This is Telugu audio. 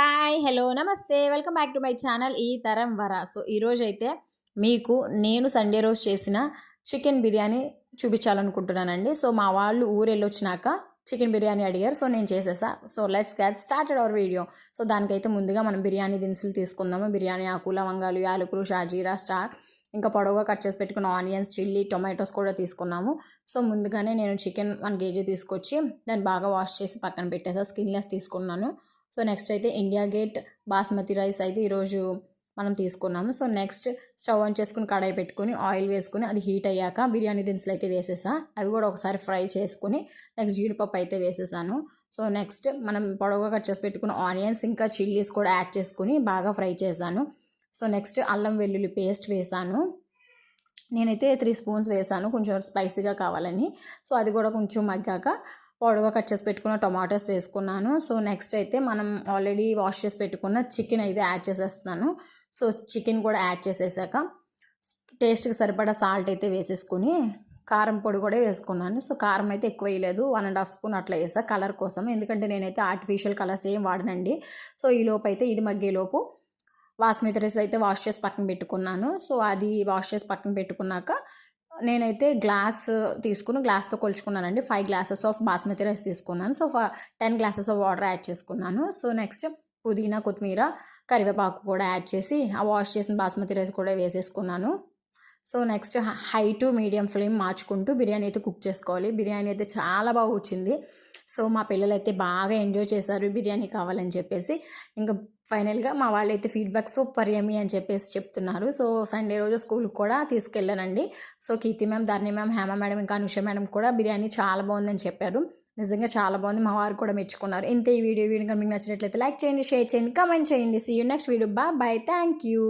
హాయ్ హలో నమస్తే. Welcome back to my channel ఈ తరం వర. సో ఈరోజు అయితే మీకు నేను సండే రోజు చేసిన చికెన్ బిర్యానీ చూపించాలనుకుంటున్నానండి. సో మా వాళ్ళు ఊరు చికెన్ బిర్యానీ అడిగారు. సో నేను చేసేసా. So let's get started our video so దానికైతే ముందుగా మనం బిర్యానీ దినుసులు తీసుకుందాము. బిర్యానీ ఆకు లవంగాలు యాలకులు షాజీరా స్టార్ ఇంకా పొడవుగా కట్ చేసి పెట్టుకున్న ఆనియన్స్ చిల్లీ టొమాటోస్ కూడా తీసుకున్నాము. సో ముందుగానే నేను చికెన్ వన్ కేజీ తీసుకొచ్చి దాన్ని బాగా వాష్ చేసి పక్కన పెట్టేసా స్కిన్లెస్ తీసుకున్నాను. సో నెక్స్ట్ అయితే ఇండియా గేట్ బాస్మతి రైస్ అయితే ఈరోజు మనం తీసుకున్నాము. సో నెక్స్ట్ స్టవ్ ఆన్ చేసుకుని కడాయి పెట్టుకుని ఆయిల్ వేసుకుని అది హీట్ అయ్యాక బిర్యానీ దినుసులు అయితే వేసేసా. అవి కూడా ఒకసారి ఫ్రై చేసుకుని నెక్స్ట్ జీడిపప్పు అయితే వేసేసాను. సో నెక్స్ట్ మనం పొడవుగా కట్ చేసి పెట్టుకున్న ఆనియన్స్ ఇంకా చిల్లీస్ కూడా యాడ్ చేసుకుని బాగా ఫ్రై చేశాను. సో నెక్స్ట్ అల్లం వెల్లుల్లి పేస్ట్ వేసాను. నేనైతే త్రీ స్పూన్స్ వేసాను కొంచెం స్పైసీగా కావాలని. సో అది కూడా కొంచెం మగ్గాక పొడవుగా కట్ చేసి పెట్టుకున్న టొమాటోస్ వేసుకున్నాను. సో నెక్స్ట్ అయితే మనం ఆల్రెడీ వాష్ చేసి పెట్టుకున్న చికెన్ అయితే యాడ్ చేసేస్తున్నాను. సో చికెన్ కూడా యాడ్ చేసేసాక టేస్ట్కి సరిపడా సాల్ట్ అయితే వేసేసుకుని కారం పొడి కూడా వేసుకున్నాను. సో కారం అయితే ఎక్కువ వేయలేదు వన్ అండ్ హాఫ్ స్పూన్ అట్లా వేసా కలర్ కోసం. ఎందుకంటే నేనైతే ఆర్టిఫిషియల్ కలర్స్ ఏం వాడనండి. సో ఈ లోపు అయితే ఇది మగ్గేలోపు బాస్మతి రైస్ అయితే వాష్ చేసి పక్కన పెట్టుకున్నాను. సో అది వాష్ చేసి పక్కన పెట్టుకున్నాక నేనైతే గ్లాస్ తీసుకుని గ్లాస్తో కొలుచుకున్నానండి. Five glasses of basmati rice తీసుకున్నాను. So ten glasses of water add చేసుకున్నాను. సో నెక్స్ట్ పుదీనా కొత్తిమీర కరివేపాకు కూడా యాడ్ చేసి ఆ వాష్ చేసిన బాస్మతి రైస్ కూడా వేసేసుకున్నాను. So next high to medium flame మార్చుకుంటూ బిర్యానీ అయితే కుక్ చేసుకోవాలి. బిర్యానీ అయితే చాలా బాగా వచ్చింది. సో మా పిల్లలు అయితే బాగా ఎంజాయ్ చేశారు బిర్యానీ కావాలని చెప్పేసి. ఇంకా ఫైనల్గా మా వాళ్ళు అయితే ఫీడ్బ్యాక్ సూపర్ యమీ అని చెప్పేసి చెప్తున్నారు. సో సండే రోజు స్కూల్కి కూడా తీసుకెళ్ళానండి. So Keerthi ma'am ధర్ని ma'am Hema madam ఇంకా అనుష మేడం కూడా బిర్యానీ చాలా బాగుందని చెప్పారు. నిజంగా చాలా బాగుంది. మా వారు కూడా మెచ్చుకున్నారు. ఇంత ఈ వీడియో వీడియో మీకు నచ్చినట్లయితే లైక్ చేయండి షేర్ చేయండి కామెంట్ చేయండి. సీ యూ నెక్స్ట్ వీడియో బా బాయ్ థ్యాంక్ యూ